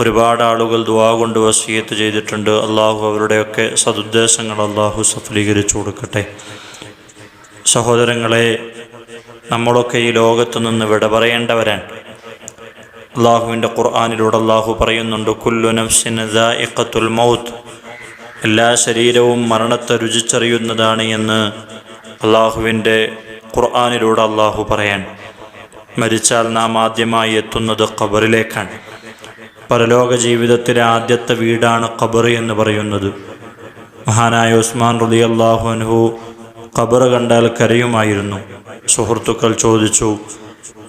ഒരുപാട് ആളുകൾ ദുവാ കൊണ്ട് വസീയത്ത് ചെയ്തിട്ടുണ്ട്. അള്ളാഹു അവരുടെയൊക്കെ സതുദ്ദേശങ്ങൾ അള്ളാഹു സഫലീകരിച്ചു കൊടുക്കട്ടെ. സഹോദരങ്ങളെ നമ്മളൊക്കെ ഈ ലോകത്തു നിന്ന് വിട പറയേണ്ടവരാണ്. അള്ളാഹുവിന്റെ ഖുർആാനിലൂടെ അള്ളാഹു പറയുന്നുണ്ട് കുല്ലു നഫ്സിൻ മൗത്ത്. എല്ലാ ശരീരവും മരണത്തെ രുചിച്ചറിയുന്നതാണ് എന്ന് അള്ളാഹുവിന്റെ ഖുർആാനിലൂടെ അള്ളാഹു പറയാൻ മരിച്ചാൽ നാം ആദ്യമായി എത്തുന്നത് ഖബറിലേക്കാണ്. പരലോക ജീവിതത്തിലെ ആദ്യത്തെ വീടാണ് ഖബർ എന്ന് പറയുന്നത്. മഹാനായ ഉസ്മാൻ റലി അള്ളാഹു അനുഹു ഖബർ കണ്ടാൽ കരയുമായിരുന്നു. സുഹൃത്തുക്കൾ ചോദിച്ചു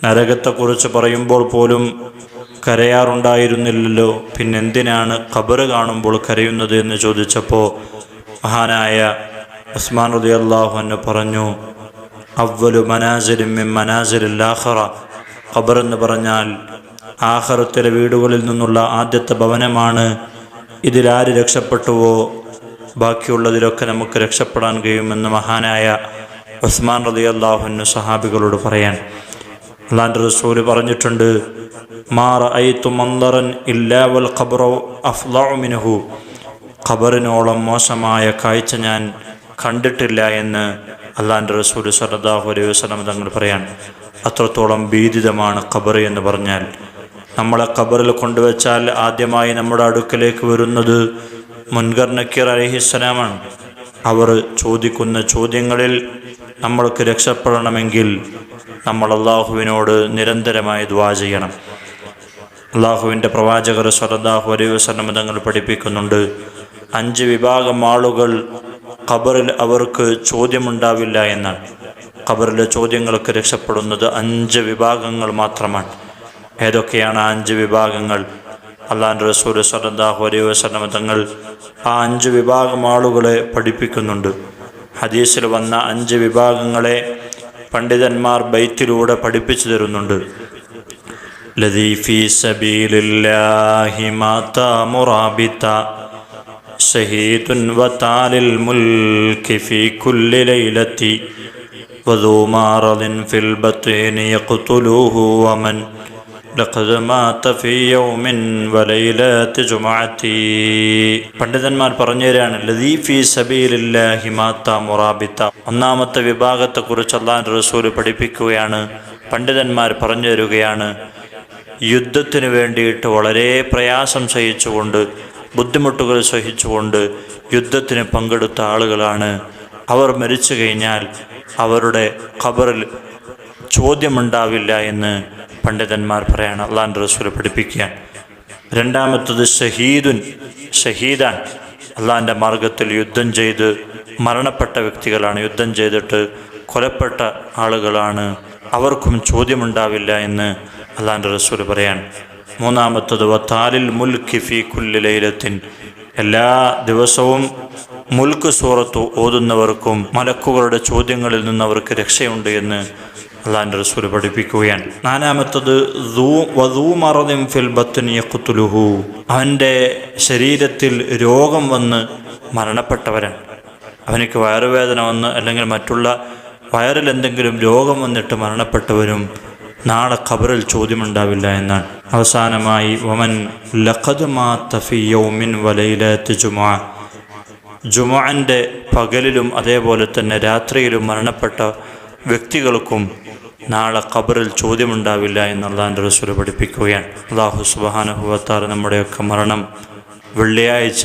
നരകത്തെക്കുറിച്ച് പറയുമ്പോൾ പോലും കരയാറുണ്ടായിരുന്നില്ലല്ലോ പിന്നെന്തിനാണ് ഖബർ കാണുമ്പോൾ കരയുന്നത് എന്ന് ചോദിച്ചപ്പോൾ മഹാനായ ഉസ്മാൻ റലി അള്ളാഹു അന്നു പറഞ്ഞു അവലു മനാസിലും മനാസിലാഹറ ഖബർ എന്ന് പറഞ്ഞാൽ ആഹറത്തിലെ വീടുകളിൽ നിന്നുള്ള ആദ്യത്തെ ഭവനമാണ്. ഇതിലാര് രക്ഷപ്പെട്ടുവോ? ബാക്കിയുള്ളതിലൊക്കെ നമുക്ക് രക്ഷപ്പെടാൻ കഴിയുമെന്ന് മഹാനായ ഉസ്മാൻ റതി അള്ളാഹുന് സഹാബികളോട് പറയാൻ. അള്ളാന്റെ റസൂൽ പറഞ്ഞിട്ടുണ്ട് മാറ അയ്ത്തു മന്ദറൻ ഇല്ലാവൽ ഖബറോ അഫ്ലാമിനുഹു ഖബറിനോളം മോശമായ കാഴ്ച ഞാൻ കണ്ടിട്ടില്ല എന്ന് അള്ളാന്റെ റസൂൽ സലദാഹു അലൈഹി വസ്ലം തങ്ങൾ പറയാൻ. അത്രത്തോളം ഭീതിതമാണ് ഖബർ എന്ന് പറഞ്ഞാൽ. നമ്മളെ ഖബറിൽ കൊണ്ടുവച്ചാൽ ആദ്യമായി നമ്മുടെ അടുക്കലേക്ക് വരുന്നത് മുൻകർ നക്കീർ അലഹിസ്സലാമാണ്. അവർ ചോദിക്കുന്ന ചോദ്യങ്ങളിൽ നമ്മൾക്ക് രക്ഷപ്പെടണമെങ്കിൽ നമ്മൾ അള്ളാഹുവിനോട് നിരന്തരമായി ദ്വാ ചെയ്യണം. അള്ളാഹുവിന്റെ പ്രവാചകർ സ്വലല്ലാഹു അലൈഹി വസ്ലം തങ്ങൾ പഠിപ്പിക്കുന്നുണ്ട് അഞ്ച് വിഭാഗം ആളുകൾ ഖബറിൽ അവർക്ക് ചോദ്യമുണ്ടാവില്ല എന്നാണ്. ഖബറിലെ ചോദ്യങ്ങൾക്ക് രക്ഷപ്പെടുന്നത് അഞ്ച് വിഭാഗങ്ങൾ മാത്രമാണ്. ഏതൊക്കെയാണ് ആ അഞ്ച് വിഭാഗങ്ങൾ അള്ളാഹാൻ്റെ റസൂൽ സലല്ലാഹു അലൈഹി വസ്ലം തങ്ങൾ ആ അഞ്ച് വിഭാഗം ആളുകളെ പഠിപ്പിക്കുന്നുണ്ട് ഹദീസിൽ വന്ന അഞ്ച് വിഭാഗങ്ങളെ പണ്ഡിതന്മാർ ബൈത്തിലൂടെ പഠിപ്പിച്ചു തരുന്നുണ്ട് ലദീഫി സബീലില്ലാഹി മാത മുറാബിത ഷഹീദുൻ വതാലിൽ മുൽക്കി ഫീ കുല്ലി ലൈലത്തി وذو مرض في البطن يقتله ومن ലഖദ് മാത ഫീ യൗമിൻ വലൈലാത്തി ജുമഅതി പണ്ഡിതന്മാർ പറഞ്ഞു തരാണ് ലദീ ഫീ സബീലില്ലാഹി മാത മുറാബിത. ഒന്നാമത്തെ വിഭാഗത്തെക്കുറിച്ച് അള്ളാഹു റസൂൽ പഠിപ്പിക്കുകയാണ് പണ്ഡിതന്മാർ പറഞ്ഞു തരുകയാണ് യുദ്ധത്തിന് വേണ്ടിയിട്ട് വളരെ പ്രയാസം സഹിച്ചുകൊണ്ട് ബുദ്ധിമുട്ടുകൾ സഹിച്ചുകൊണ്ട് യുദ്ധത്തിന് പങ്കെടുത്ത ആളുകളാണ്. അവർ മരിച്ചു കഴിഞ്ഞാൽ അവരുടെ ഖബറിൽ ചോദ്യമുണ്ടാവില്ല എന്ന് പണ്ഡിതന്മാർ പറയാണ് അള്ളാൻ റസൂൽ പഠിപ്പിക്കുകയാണ്. രണ്ടാമത്തത് ഷഹീദുൻ ഷഹീദാൻ. അള്ളാഹാന്റെ മാർഗത്തിൽ യുദ്ധം ചെയ്ത് മരണപ്പെട്ട വ്യക്തികളാണ്. യുദ്ധം ചെയ്തിട്ട് കൊലപ്പെട്ട ആളുകളാണ്. അവർക്കും ചോദ്യമുണ്ടാവില്ല എന്ന് അള്ളാന്റെ റസൂൽ പറയാൻ മൂന്നാമത്തത് വത്താലിൽ മുൽ കിഫി കുല്ലിലൈലത്തിൻ എല്ലാ ദിവസവും മുൽക്ക് സൂറത്ത് ഓതുന്നവർക്കും മലക്കുകളുടെ ചോദ്യങ്ങളിൽ നിന്ന് അവർക്ക് രക്ഷയുണ്ട് എന്ന് അള്ളാന്റെ റസൂൽ പഠിപ്പിക്കുകയാണ്. നാലാമത്തത് ഫിൽ ബത്തുനിയക്കുത്തുലുഹു അവന്റെ ശരീരത്തിൽ രോഗം വന്ന് മരണപ്പെട്ടവരാണ്. അവനക്ക് വയറുവേദന വന്ന് അല്ലെങ്കിൽ മറ്റുള്ള വയറിൽ എന്തെങ്കിലും രോഗം വന്നിട്ട് മരണപ്പെട്ടവരും നാളെ ഖബറിൽ ചോദ്യമുണ്ടാവില്ല എന്നാണ്. അവസാനമായി വമൻ ലഖദ് മാ തഫിയൗമിൻ വലയിലത്ത് ജുമാ. ജുമാന്റെ പകലിലും അതേപോലെ തന്നെ രാത്രിയിലും മരണപ്പെട്ട വ്യക്തികൾക്കും നാളെ ഖബറിൽ ചോദ്യമുണ്ടാവില്ല എന്നുള്ളതിന്റെ റസൂൽ പഠിപ്പിക്കുകയാണ്. അള്ളാഹു സുബാനുഭവത്താർ നമ്മുടെയൊക്കെ മരണം വെള്ളിയാഴ്ച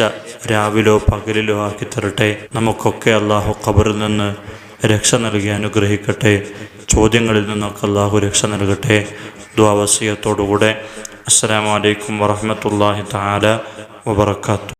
രാവിലോ പകലിലോ ആക്കി തരട്ടെ. നമുക്കൊക്കെ അള്ളാഹു ഖബറിൽ നിന്ന് രക്ഷ നൽകി അനുഗ്രഹിക്കട്ടെ. ചോദ്യങ്ങളിൽ നിന്നൊക്കെ അള്ളാഹു രക്ഷ നൽകട്ടെ. ദ്വാവസീയത്തോടുകൂടെ അസ്സാം വലൈക്കും വറഹമത്തല്ലാഹി താല വബർക്കാത്തു